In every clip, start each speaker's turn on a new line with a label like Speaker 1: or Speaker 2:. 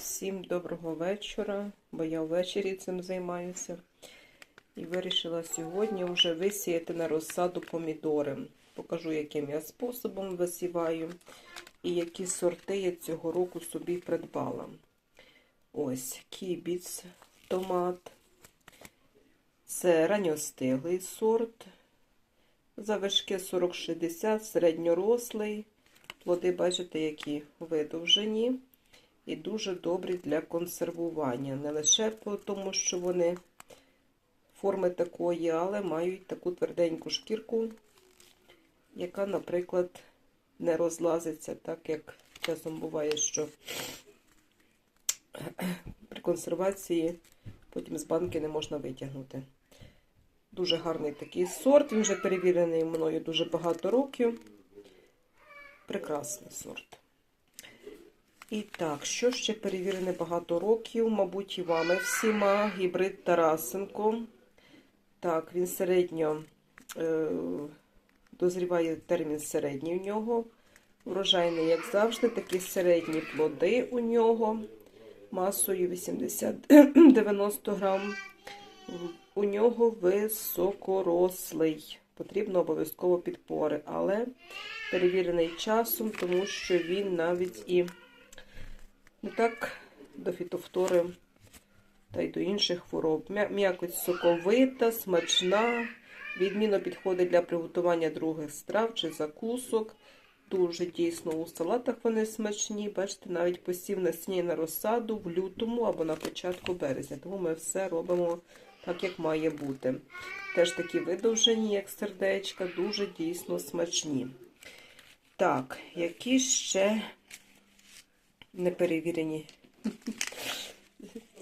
Speaker 1: Всім доброго вечора, бо я ввечері цим займаюся. І вирішила сьогодні вже висіяти на розсаду помідори. Покажу, яким я способом висіваю і які сорти я цього року собі придбала. Ось кібіц, томат. Це ранньостиглий сорт. Завишки 40-60, середньорослий. Плоди, бачите, які видовжені і дуже добрі для консервування. Не лише тому, що вони форми такої, але мають таку тверденьку шкірку, яка, наприклад, не розлазиться, так як часом буває, що при консервації потім з банки не можна витягнути. Дуже гарний такий сорт, він вже перевірений мною дуже багато років. Прекрасний сорт. І так, що ще перевірене багато років, мабуть, і вами всіма. Гібрид Тарасенко. Так, він середньо е, дозріває термін середній у нього. Врожайний, як завжди, такі середні плоди у нього. Масою 80-90 грам. У нього високорослий. Потрібно обов'язково підпори, але перевірений часом, тому що він навіть і не так до фітофтори та й до інших хвороб. М'якоть соковита, смачна, відмінно підходить для приготування других страв чи закусок. Дуже дійсно у салатах вони смачні. Бачите, навіть посів насіння на розсаду в лютому або на початку березня. Тому ми все робимо так, як має бути. Теж такі видовжені, як сердечка, дуже дійсно смачні. Так, які ще неперевірені,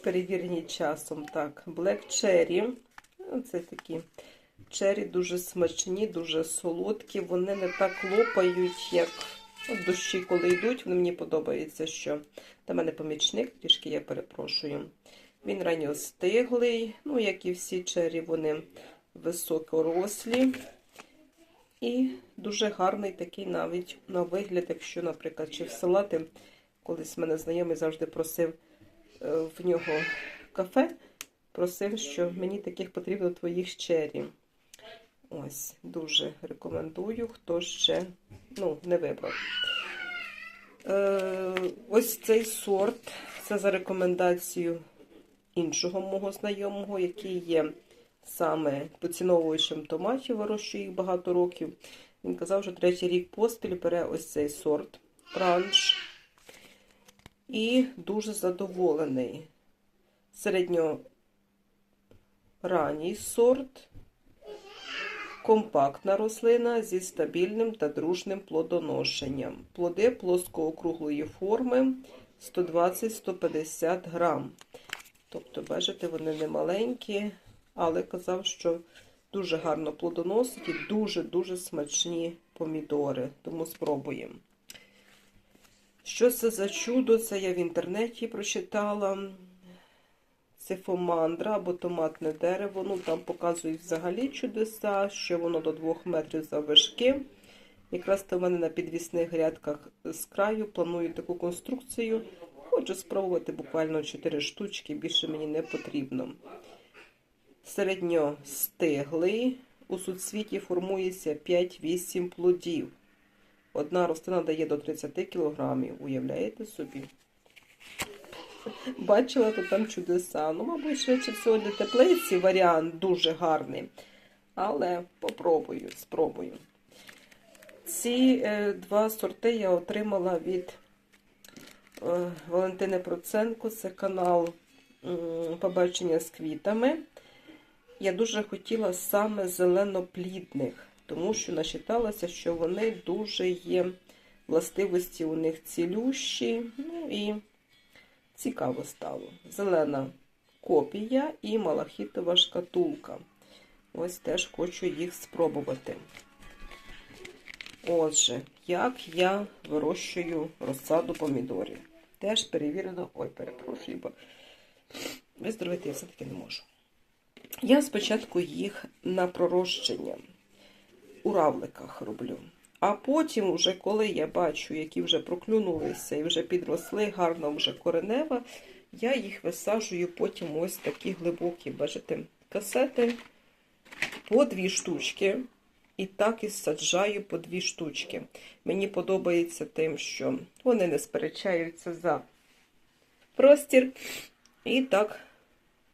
Speaker 1: перевірені часом. Так, Black Cherry. Це такі чері дуже смачні, дуже солодкі. Вони не так лопають, як дощі, коли йдуть. Вони мені подобається, що до мене помічник, трішки я перепрошую. Він ранньостиглий, ну, як і всі чері, вони високорослі. І дуже гарний такий навіть на вигляд, якщо, наприклад, чи в салати. Колись мене знайомий завжди просив е, в нього кафе, просив, що мені таких потрібно твоїх чері. Ось, дуже рекомендую, хто ще ну, не вибрав. Е, Ось цей сорт, це за рекомендацією іншого мого знайомого, який є саме поціновуючим томатів, вирощує їх багато років. Він казав, що третій рік поспіль бере ось цей сорт ранж. І дуже задоволений. Середньоранній сорт, компактна рослина зі стабільним та дружним плодоношенням. Плоди плоскоокруглої форми 120-150 грам. Тобто, бачите, вони не маленькі, але казав, що дуже гарно плодоносить і дуже-дуже смачні помідори. Тому спробуємо. Що це за чудо? Це я в інтернеті прочитала. Це фомандра або томатне дерево. Ну, там показують взагалі чудеса, що воно до 2 метрів завишки. Якраз то в мене на підвісних грядках з краю планую таку конструкцію. Хочу спробувати буквально 4 штучки, більше мені не потрібно. Середньостиглий. У суцвіті формується 5-8 плодів. Одна рослина дає до 30 кілограмів. Уявляєте собі? Бачила то там чудеса. Ну, мабуть, швидше всього для теплиці варіант дуже гарний. Але попробую, спробую. Ці е, два сорти я отримала від е, Валентини Проценко. Це канал е, Побачення з квітами. Я дуже хотіла саме зелenoплідних тому що начиталася, що вони дуже є властивості у них цілющі. Ну і цікаво стало. Зелена копія і малахітова шкатулка. Ось теж хочу їх спробувати. Отже, як я вирощую розсаду помідорів. Теж перевірено, ой, перепрошую, бо виздоровити я все-таки не можу. Я спочатку їх на пророщення у равликах роблю. А потім, уже коли я бачу, які вже проклюнулися і вже підросли гарно вже коренева, я їх висаджую потім ось такі глибокі, бачите, касети по дві штучки. І так і саджаю по дві штучки. Мені подобається тим, що вони не сперечаються за простір. І так,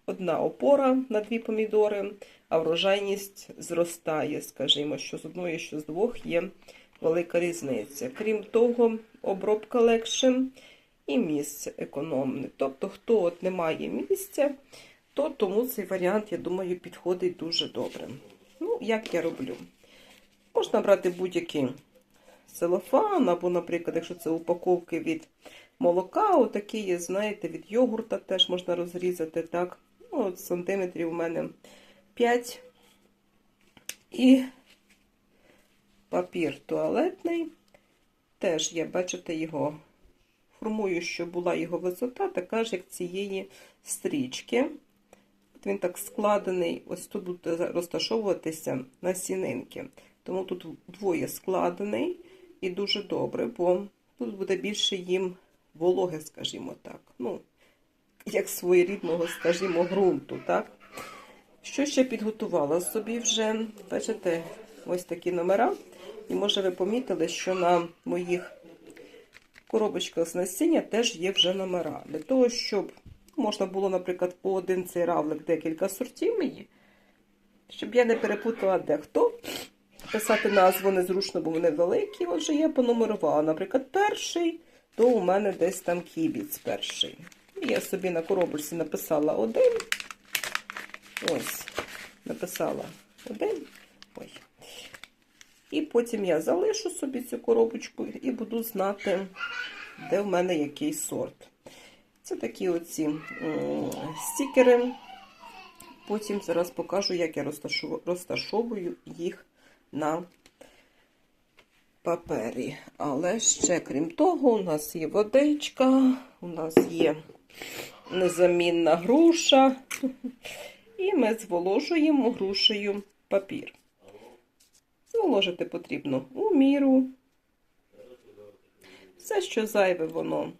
Speaker 1: одна опора на дві помідори, а врожайність зростає, скажімо, що з одної, що з двох є велика різниця. Крім того, обробка легше і місце економне. Тобто, хто от не має місця, то тому цей варіант, я думаю, підходить дуже добре. Ну, як я роблю? Можна брати будь-який целофан, або, наприклад, якщо це упаковки від молока, отакі є, знаєте, від йогурта теж можна розрізати, так. Ну, сантиметрів у мене 5. І папір туалетний. Теж є, бачите, його формую, щоб була його висота, така ж, як цієї стрічки. От він так складений, ось тут буде розташовуватися насінинки. Тому тут двоє складений і дуже добре, бо тут буде більше їм вологи, скажімо так. Ну, як своєрідного, скажімо, ґрунту, так? Що ще підготувала собі вже, бачите, ось такі номера. І може ви помітили, що на моїх коробочках з насіння теж є вже номера. Для того, щоб можна було, наприклад, по один цей равлик декілька сортів мені, щоб я не перепутала дехто. Писати назву незручно, бо вони великі. Отже, я понумерувала, наприклад, перший, то у мене десь там кібіц перший. Я собі на коробочці написала один. Ось, написала один. Ой. І потім я залишу собі цю коробочку і буду знати, де в мене який сорт. Це такі оці стікери. Потім зараз покажу, як я розташовую їх на папері. Але ще, крім того, у нас є водичка, у нас є незамінна груша. І ми зволожуємо грушею папір. Зволожити потрібно у міру. Все, що зайве, воно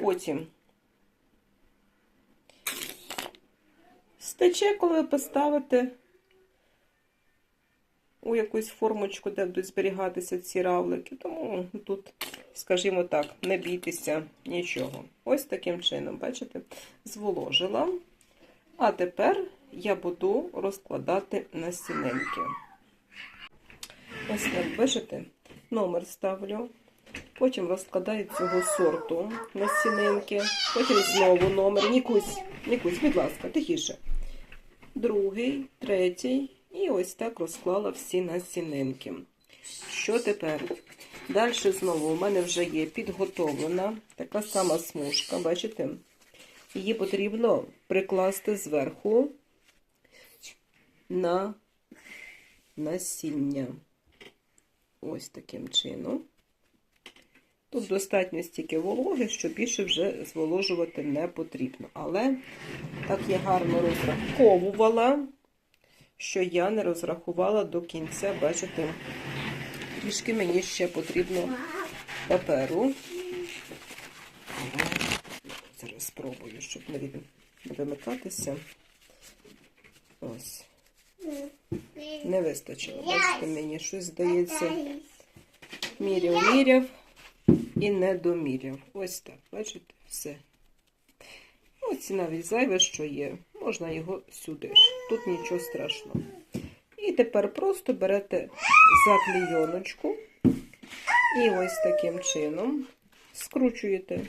Speaker 1: потім стече, коли ви поставите у якусь формочку, де будуть зберігатися ці равлики. Тому тут, скажімо так, не бійтеся нічого. Ось таким чином, бачите, зволожила. А тепер я буду розкладати насінинки. Ось так, бачите, номер ставлю. Потім розкладаю цього сорту насінинки. Потім знову номер. Нікусь, Нікусь, будь ласка, тихіше. Другий, третій. І ось так розклала всі насінинки. Що тепер? Далі знову у мене вже є підготовлена така сама смужка, бачите? Її потрібно прикласти зверху на насіння. Ось таким чином. Тут достатньо стільки вологи, що більше вже зволожувати не потрібно. Але так я гарно розраховувала, що я не розрахувала до кінця, бачите, трішки мені ще потрібно паперу. Зараз спробую, щоб не вимикатися. Ось. Не вистачило. Бачите, мені щось здається. Міряв, міряв і не доміряв. Ось так, бачите, все. Ось навіть зайве, що є. Можна його сюди ж. Тут нічого страшного. І тепер просто берете за клійоночку і ось таким чином скручуєте.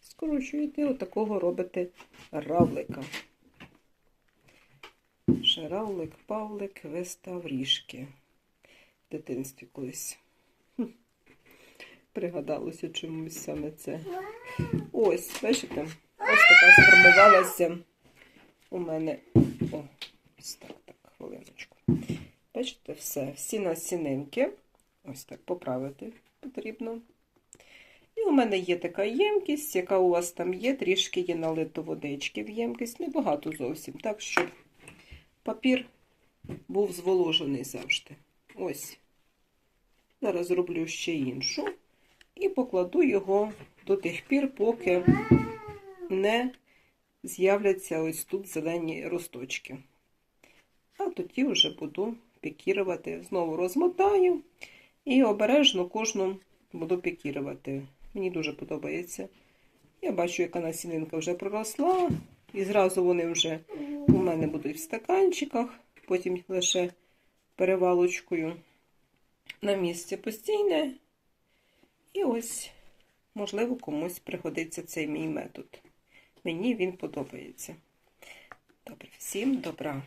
Speaker 1: Скручуєте, отакого робите равлика. Ще равлик, павлик, вистав ріжки. В дитинстві колись. Пригадалося чомусь саме це. Ось, бачите, ось така сформувалася у мене. О, так, так, хвилиночку. Бачите, все, всі насінинки. Ось так поправити потрібно. І у мене є така ємкість, яка у вас там є, трішки є налито водички в ємкість, небагато зовсім, так, щоб папір був зволожений завжди. Ось. Зараз зроблю ще іншу і покладу його до тих пір, поки не з'являться ось тут зелені росточки. А тоді вже буду пікірувати. Знову розмотаю і обережно кожну буду пікірувати. Мені дуже подобається. Я бачу, яка насінинка вже проросла, і зразу вони вже у мене будуть в стаканчиках, потім лише перевалочкою на місці постійне. І ось, можливо, комусь пригодиться цей мій метод. Мені він подобається. Добре, всім добра.